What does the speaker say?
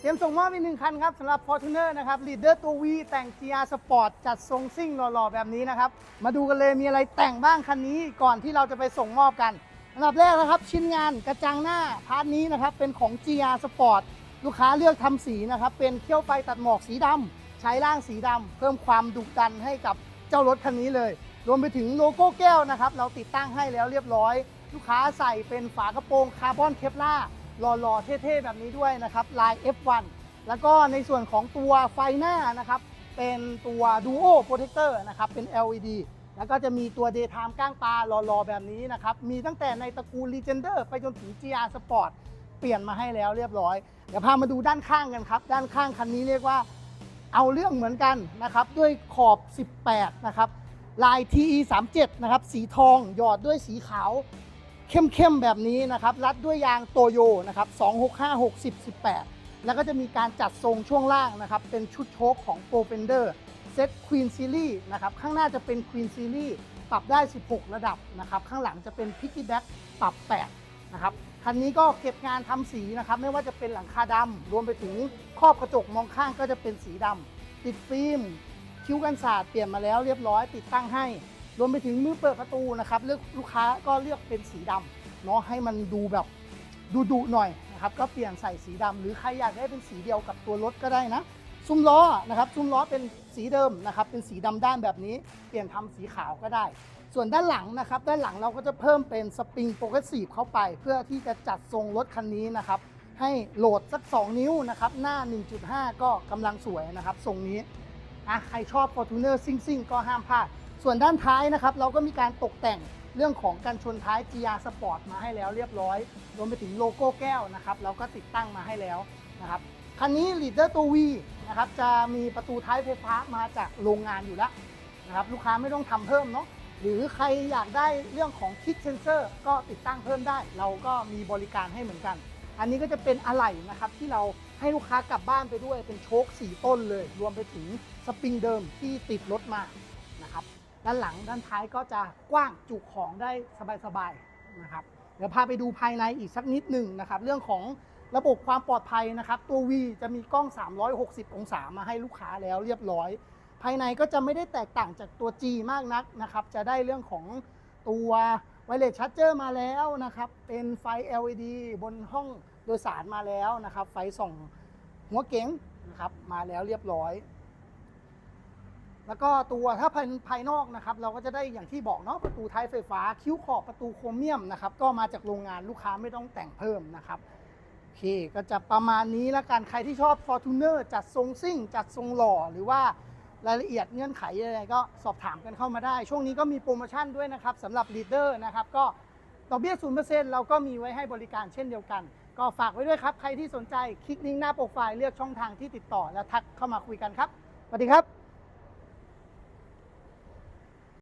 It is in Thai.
เตรียมส่งมอบอีกหนึ่งคันครับสำหรับ Fortuner นะครับ Leader ตัว V แต่ง GR Sport จัดทรงซิ่งหล่อๆ แบบนี้นะครับ มาดูกันเลยมีอะไรแต่งบ้างคันนี้ก่อนที่เราจะไปส่งมอบกันอันดับแรกนะครับ ชิ้นงานกระจังหน้าพาร์ทนี้นะครับ เป็นของ GR Sport ลูกค้าเลือกทำสีนะครับ เป็นเขี้ยวไฟตัดหมอกสีดำใช้ร่างสีดำเพิ่มความดุดันให้กับเจ้ารถคันนี้เลย รวมไปถึงโลโก้แก้วนะครับ เราติดตั้งให้แล้วเรียบร้อย ลูกค้าใส่เป็นฝากระโปรงคาร์บอนเคปล่า หล่อๆ เท่ๆ แบบนี้ด้วยนะครับลาย F1 แล้วก็ในส่วนของตัวไฟหน้านะครับ เป็นตัว Duo Protector นะครับ เป็น LED แล้วก็จะมีตัว Daytime ก้างปลาหล่อๆ แบบนี้นะครับ มีตั้งแต่ในตระกูล Legender ไปจนถึง GR Sport เปลี่ยนมาให้แล้วเรียบร้อย เดี๋ยวพามาดูด้านข้างกันครับ ด้านข้างคันนี้เรียกว่าเอาเรื่องเหมือนกันนะครับ ด้วยขอบ 18 นะครับ ลาย TE 37 นะครับ สีทองหยอดด้วยสีขาว เข้มๆแบบนี้นะครับรัดด้วยยางโตโยนะครับ265 60 18 แล้วก็จะมีการจัดทรงช่วงล่างนะครับ เป็นชุดโชคของ p r o f e n d e r เซต Queen Series นะครับ ข้างหน้าจะเป็น Queen Series ปรับได้ 16 ระดับนะครับ ข้างหลังจะเป็น Piggyback ปรับ 8 นะครับ คันนี้ก็เก็บงานทำสีนะครับ ไม่ว่าจะเป็นหลังคาดำรวมไปถึงครอบกระจกมองข้างก็จะเป็นสีดำติดฟิล์ม คิ้วกันศาสตร์เปลี่ยนมาแล้วเรียบร้อยติดตั้งให้ รวมไปถึงมือเปิดประตูนะครับเลือกลูกค้าก็เลือกเป็นสีดำเนาะให้มันดูแบบดูดุๆหน่อยนะครับก็เปลี่ยนใส่สีดำหรือใครอยากได้เป็นสีเดียวกับตัวรถก็ได้นะ ซุ้มล้อนะครับซุ้มล้อเป็นสีเดิมนะครับเป็นสีดำด้านแบบนี้ เปลี่ยนทำสีขาวก็ได้ ส่วนด้านหลังนะครับด้านหลังเราก็จะเพิ่มเป็นสปริงโปรเกรสซีฟเข้าไป เพื่อที่จะจัดทรงรถคันนี้นะครับให้โหลดสัก 2 นิ้วนะครับหน้า 1.5 ก็กำลังสวยนะครับทรงนี้อะใครชอบ Fortuner ซิ่งซิ่งก็ห้ามพลาด ส่วนด้านท้ายนะครับเราก็มีการตกแต่งเรื่องของการชนท้าย GR Sport มาให้แล้วเรียบร้อย รวมไปถึงโลโก้แก้วนะครับเราก็ติดตั้งมาให้แล้วนะครับคันนี้ Leader ตัว V นะครับจะมีประตูท้ายไฟฟ้ามาจากโรงงานอยู่แล้วนะครับลูกค้าไม่ต้องทำเพิ่มเนาะหรือใครอยากได้เรื่องของคิดเซนเซอร์ก็ติดตั้งเพิ่มได้ เราก็มีบริการให้เหมือนกัน อันนี้ก็จะเป็นอะไหล่นะครับที่เราให้ลูกค้ากลับบ้านไปด้วยเป็นโชคสี่ต้นเลย รวมไปถึงสปริงเดิมที่ติดรถมา ด้านหลังด้านท้ายก็จะกว้างจุของได้สบายๆนะครับเดี๋ยวพาไปดูภายในอีกสักนิดหนึ่งนะครับ เรื่องของระบบความปลอดภัยนะครับ ตัว V จะมีกล้อง 360 องศามาให้ลูกค้าแล้วเรียบร้อย ภายในก็จะไม่ได้แตกต่างจากตัว G มากนักนะครับ จะได้เรื่องของตัวไวเลสชาร์เจอร์มาแล้วนะครับ เป็นไฟ LED บนห้องโดยสารมาแล้วนะครับ ไฟส่องหัวเก๋งนะครับมาแล้วเรียบร้อย แล้วก็ตัวถ้าภายภายนอกนะครับเราก็จะได้อย่างที่บอกเนาะประตูท้ายไฟฟ้าคิ้วขอบประตูโครเมียมนะครับก็มาจากโรงงานลูกค้าไม่ต้องแต่งเพิ่มนะครับโอเคก็จะประมาณนี้แล้วกันใครที่ชอบ Fortuner จัดทรงซิ่ง จัดทรงหล่อหรือว่ารายละเอียดเงื่อนไขอะไรก็สอบถามกันเข้ามาได้ ช่วงนี้ก็มีโปรโมชั่นด้วยนะครับสำหรับ Leader นะครับก็ดอกเบี้ย0%เราก็มีไว้ให้บริการเช่นเดียวกัน ก็ฝากไว้ด้วยครับ ใครที่สนใจคลิกลิงก์หน้าโปรไฟล์เลือกช่องทางที่ติดต่อ แล้วทักเข้ามาคุยกันครับสวัสดีครับ